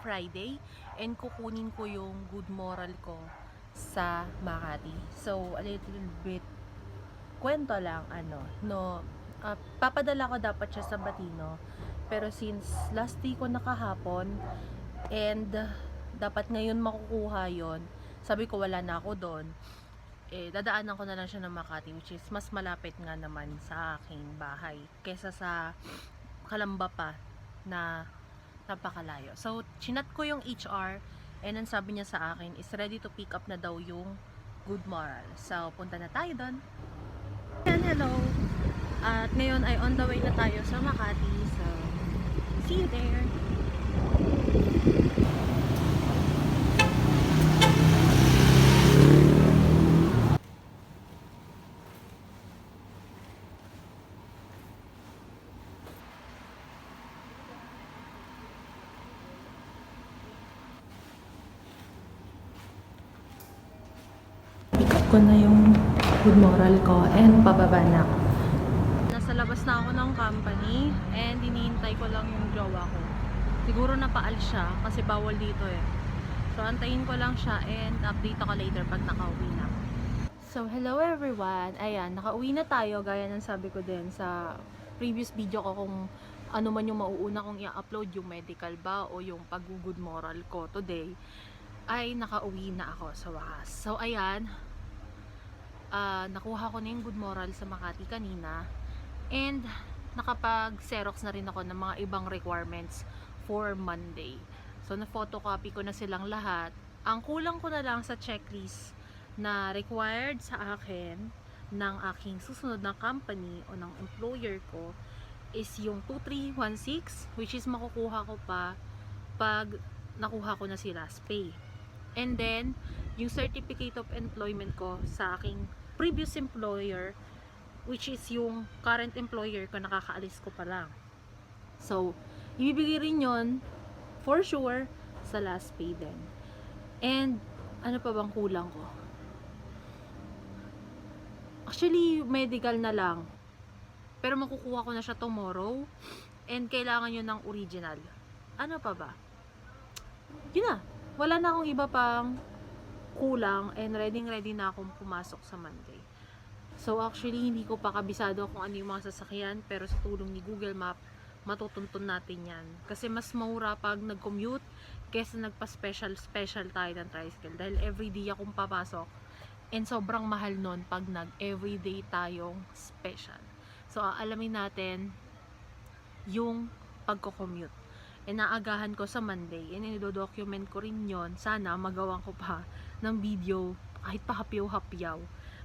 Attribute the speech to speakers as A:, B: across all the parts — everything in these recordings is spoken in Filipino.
A: Friday and kukunin ko yung good moral ko sa Makati. So, a little bit kwento lang ano, no. ah, papadala ko dapat siya sa Batino. Pero since last day ko nakahapon and ah, dapat ngayon makukuha yon sabi ko wala na ako doon eh, dadaanan ko na lang siya ng Makati which is mas malapit nga naman sa aking bahay kesa sa Kalamba pa na napakalayo. So, chinat ko yung HR and ang sabi niya sa akin is ready to pick up na daw yung good moral. So, punta na tayo doon. Yan, hello! At ngayon ay on the way na tayo sa Makati. So, see you there! Ko na yung good moral ko and pababa na. Nasa labas na ako ng company and hinihintay ko lang yung jowa ko. Siguro napaalis siya kasi bawal dito eh. So antayin ko lang siya and update ako later pag nakauwi na. So hello everyone. Ayan, nakauwi na tayo gaya ng sabi ko din sa previous video ko kung ano man yung mauuna kong i-upload yung medical ba o yung pag-good moral ko today ay nakauwi na ako sa wakas. So, ayan. Ah, nakuha ko na yung good moral sa Makati kanina. And, nakapag-xerox na rin ako ng mga ibang requirements for Monday. So, na-photocopy ko na silang lahat. Ang kulang ko na lang sa checklist na required sa akin ng aking susunod na company o ng employer ko is yung 2316 which is makukuha ko pa pag nakuha ko na si last pay. And then, yung certificate of employment ko sa aking previous employer, which is yung current employer ko, nakakaalis ko pa lang. So, ibibigay rin yon for sure sa last pay din. And, ano pa bang kulang ko? Actually, medical na lang. Pero makukuha ko na siya tomorrow. And kailangan yun ng original. Ano pa ba? Yun na wala na akong iba pang kulang and ready ready na akong pumasok sa Monday. So actually hindi ko pa kabisado kung ano yung mga sasakyan pero sa tulong ni Google Map matutuntun natin yan. Kasi mas maura pag nag-commute kesa nagpa-special special tayo ng tricycle dahil everyday akong papasok and sobrang mahal nun pag nag-everyday tayong special. So aalamin natin yung pagko-commute e naagahan ko sa Monday, and document ko rin yon Sana magawa ko pa ng video kahit pa hapyaw-hapyaw.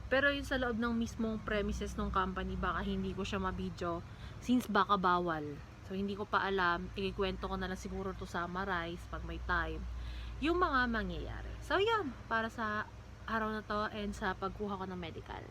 A: Pero yun sa loob ng mismong premises ng company, baka hindi ko siya mabidyo since baka bawal. So, hindi ko pa alam. Ikikwento ko na lang siguro to summarize pag may time. Yung mga mangyayari. So, yun. Para sa araw na to and sa pagkuha ko ng medical.